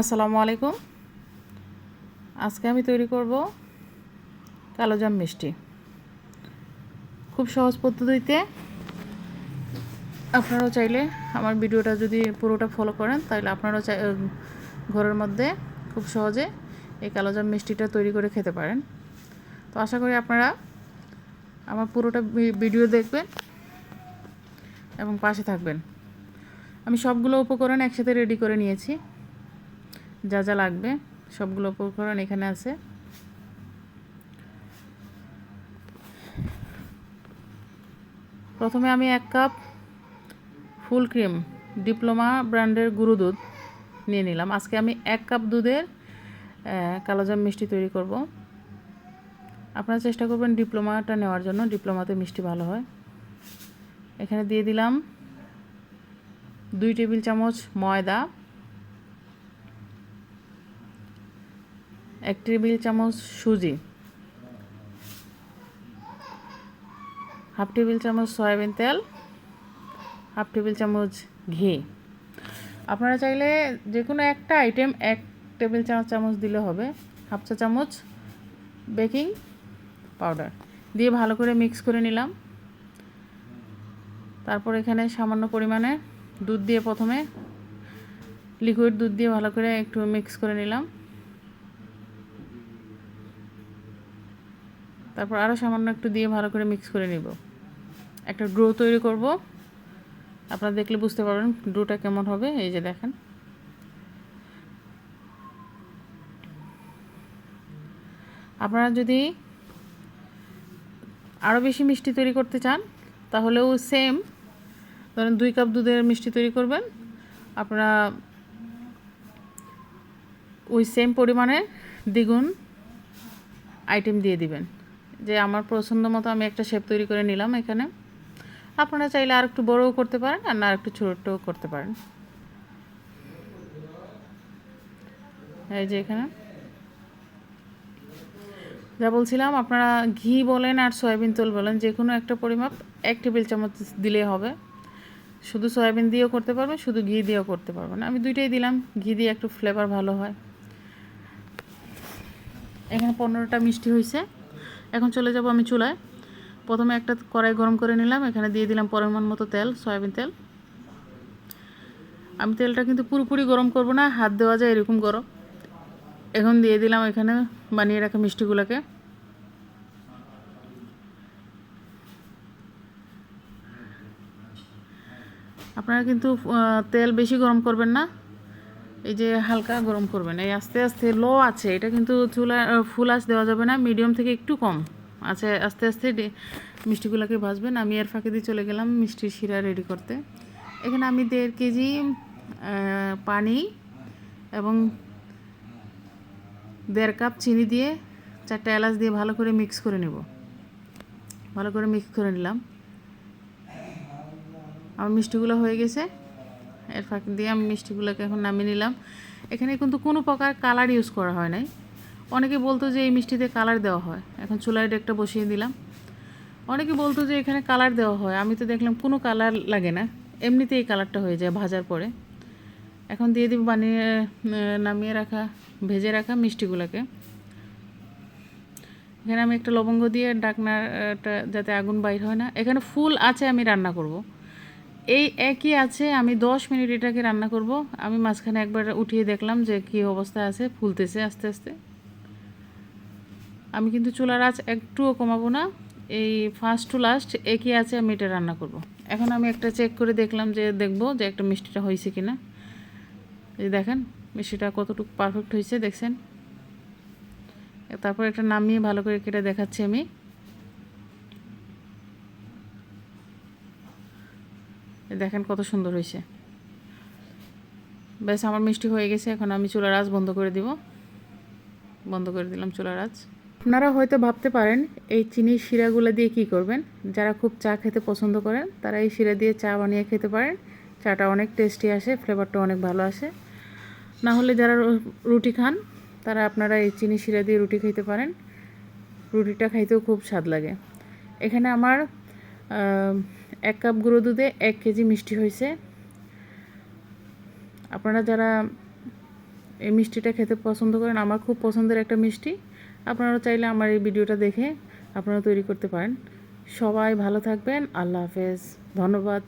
আসসালামু আলাইকুম। আজকে আমি তৈরি করব কালোজাম মিষ্টি। খুব সহজ পদ্ধতিতে আপনারাও চাইলে আমার ভিডিওটা যদি পুরোটা ফলো করেন, তাহলে আপনারাও চাই ঘরের মধ্যে খুব সহজে এই কালোজাম মিষ্টিটা তৈরি করে খেতে পারেন। তো আশা করি আপনারা আমার পুরোটা ভিডিও দেখবেন এবং পাশে থাকবেন। আমি সবগুলো উপকরণ একসাথে রেডি করে নিয়েছি। যা যা লাগবে, সবগুলো উপকরণ এখানে আছে। প্রথমে আমি এক কাপ ফুল ক্রিম, ডিপ্লোমা ব্র্যান্ডের গুঁড়ো দুধ নিয়ে নিলাম। আজকে আমি এক কাপ দুধের কালোজাম মিষ্টি তৈরি করব। আপনারা চেষ্টা করবেন ডিপ্লোমাটা নেওয়ার জন্য, ডিপ্লোমাতে মিষ্টি ভালো হয়। এখানে দিয়ে দিলাম দুই টেবিল চামচ ময়দা এক টেবিল চামচ সুজি। হাফ টেবিল চামচ সয়াবিন তেল। হাফ টেবিল চামচ ঘি। আপনারা চাইলে যে কোনো একটা আইটেম এক টেবিল চা চামচ দিলে হবে। হাফ চা চামচ বেকিং পাউডার। দিয়ে ভালো করে মিক্স করে নিলাম। তারপর এখানে সামান্য পরিমাণে দুধ দিয়ে প্রথমে লিকুইড দুধ দিয়ে ভালো করে একটু মিক্স করে নিলাম। তারপর আরও সামান্য একটু দিয়ে ভালো করে মিক্স করে নিব। একটা ড্রো তৈরি করব। আপনারা দেখলে বুঝতে পারবেন ড্রোটা কেমন হবে, এই যে দেখেন। আপনারা যদি আরও বেশি মিষ্টি তৈরি করতে চান, তাহলেও সেম ধরেন দুই কাপ দুধের মিষ্টি তৈরি করবেন। আপনারা ওই সেম পরিমাণে দ্বিগুণ আইটেম দিয়ে দিবেন। যে আমার পছন্দ মতো আমি একটা শেপ তৈরি করে নিলাম এখানে। আপনারা চাইলে আর একটু বড়ও করতে পারেন আর না একটু ছোটও করতে পারেন। এই যে এখানে। যা বলছিলাম, আপনারা ঘি বলেন আর সয়াবিন তেল বলেন যে কোনো একটা পরিমাপ এক টেবিল চামচ দিলেই হবে। শুধু সয়াবিন দিয়েও করতে পারবেন শুধু ঘি দিয়েও করতে পারবেন আমি দুইটাই দিলাম, ঘি দিয়ে একটু ফ্লেভার ভালো হয়। এখানে পনেরোটা মিষ্টি হয়েছে এখন চলে যাব আমি চুলায়। প্রথমে একটা কড়াই গরম করে নিলাম, এখানে দিয়ে দিলাম পরিমাণ মতো তেল, সয়াবিন তেল। আমি তেলটা কিন্তু পুরোপুরি গরম করব না, হাত দেওয়া যায় এরকম গরম। এখন দিয়ে দিলাম এখানে বানিয়ে রাখা মিষ্টিগুলোকে। আপনারা কিন্তু তেল বেশি গরম করবেন না। এই যে হালকা গরম করবেন, এই আস্তে আস্তে লো আছে, এটা কিন্তু চুলা ফুল আঁচ দেওয়া যাবে না মিডিয়াম থেকে একটু কম আছে, আস্তে আস্তে মিষ্টিগুলোকে ভাজবেন। আমি এর ফাঁকে দিয়ে চলে গেলাম মিষ্টির শিরা রেডি করতে। এখানে আমি দেড় কেজি পানি এবং দেড় কাপ চিনি দিয়ে চারটে এলাচ দিয়ে ভালো করে মিক্স করে নেব। ভালো করে মিক্স করে নিলাম। আমার মিষ্টিগুলো হয়ে গেছে। এর ফাঁক দিয়ে আমি মিষ্টিগুলোকে এখন নামিয়ে নিলাম। এখানে কিন্তু কোনো প্রকার কালার ইউজ করা হয় নাই। অনেকে বলতো যে এই মিষ্টিতে কালার দেওয়া হয়। এখন চুলায় একটা বসিয়ে দিলাম। অনেকে বলতো যে এখানে কালার দেওয়া হয়। আমি তো দেখলাম কোনো কালার লাগে না। এমনিতেই এই কালারটা হয়ে যায় ভাজার পরে। এখন দিয়ে দিব বানিয়ে নামিয়ে রাখা, ভেজে রাখা মিষ্টিগুলোকে। এখানে আমি একটা লবঙ্গ দিয়ে ডাকনাটা যাতে আগুন বাইর হয় না। এখানে ফুল আছে আমি রান্না করব। এই একই আছে, আমি দশ মিনিট এটাকে রান্না করব। আমি মাঝখানে একবার উঠিয়ে দেখলাম যে কী অবস্থা আছে, ফুলতেছে আস্তে আস্তে। আমি কিন্তু চুলার আঁচ একটুও কমাবো না, এই ফার্স্ট টু লাস্ট একই আছে, আমি এটা রান্না করব। এখন আমি একটা চেক করে দেখলাম যে দেখব যে একটা মিষ্টিটা হয়েছে কি না এই দেখেন, মিষ্টিটা কতটুকু পারফেক্ট হয়েছে, দেখছেন? তারপর একটা নামিয়ে ভালো করে কেটে দেখাচ্ছি আমি। দেখেন কত সুন্দর হয়েছে। ব্যাস আমার মিষ্টি হয়ে গেছে, এখন আমি চুলার আজ বন্ধ করে দিব। বন্ধ করে দিলাম চুলার আজ আপনারা হয়তো ভাবতে পারেন, এই চিনির শিরাগুলো দিয়ে কি করবেন? যারা খুব চা খেতে পছন্দ করেন, তারা এই শিরা দিয়ে চা বানিয়ে খেতে পারেন। চাটা অনেক টেস্টি আসে ফ্লেভারটা অনেক ভালো আসে। না হলে যারা রুটি খান, তারা আপনারা এই চিনি শিরা দিয়ে রুটি খেতে পারেন। রুটিটা খাইতেও খুব স্বাদ লাগে। এখানে আমার এক কাপ গুঁড়ো দুধে এক কেজি মিষ্টি হয়েছে। আপনারা যারা এই মিষ্টিটা খেতে পছন্দ করেন, আমার খুব পছন্দের একটা মিষ্টি আপনারা চাইলে আমার এই ভিডিওটা দেখে আপনারা তৈরি করতে পারেন। সবাই ভালো থাকবেন, আল্লাহ হাফেজ, ধন্যবাদ।